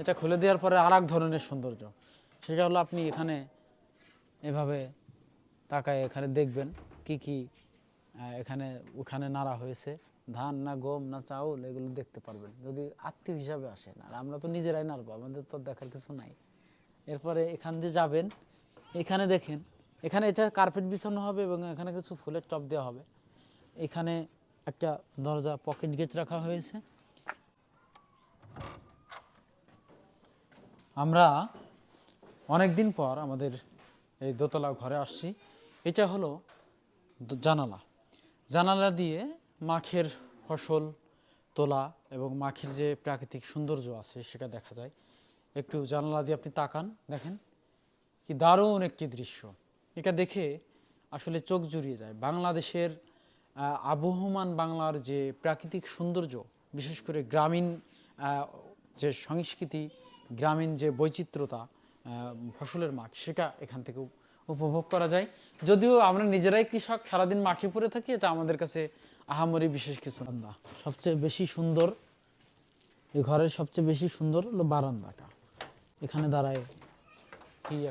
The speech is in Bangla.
এটা খুলে দেওয়ার পরে আর এক ধরনের সৌন্দর্য। সেটা হলো আপনি এখানে এভাবে তাকায় এখানে দেখবেন কি কি এখানে, ওখানে নাড়া হয়েছে। ধান না গম না চাউল, এগুলো দেখতে পারবেন। যদি আত্মীয় হিসাবে আসেন আর আমরা তো নিজেরাই নাড়বো, আমাদের তো দেখার কিছু নাই। এরপরে এখান দিয়ে যাবেন, এখানে দেখেন, এখানে এটা কার্পেট বিছানো হবে এবং এখানে কিছু ফুলের টপ দেওয়া হবে। এখানে একটা দরজা পকেট গেট রাখা হয়েছে। আমরা অনেক দিন পর আমাদের এই দোতলা ঘরে আসছি। এটা হলো জানালা। জানালা দিয়ে মাখের ফসল, তোলা এবং মাখের যে প্রাকৃতিক সৌন্দর্য আছে সেটা দেখা যায়। একটু জানালা দিয়ে আপনি তাকান, দেখেন কি দারুণ একটি দৃশ্য। এটা দেখে আসলে চোখ জুড়িয়ে যায়। বাংলাদেশের আবহমান বাংলার যে প্রাকৃতিক সৌন্দর্য, বিশেষ করে গ্রামীণ যে সংস্কৃতি গ্রামীণ যে বৈচিত্র্যতা ফসলের মাঠ, সেটা এখান থেকে উপভোগ করা যায়। যদিও আমরা নিজেরাই কৃষক, সারাদিন মাঠে পড়ে থাকি, এটা আমাদের কাছে আহামরি বিশেষ কিছু না। সবচেয়ে বেশি সুন্দর এই ঘরের সবচেয়ে বেশি সুন্দর হলো বারান্দাটা। এখানে দাঁড়ায় কি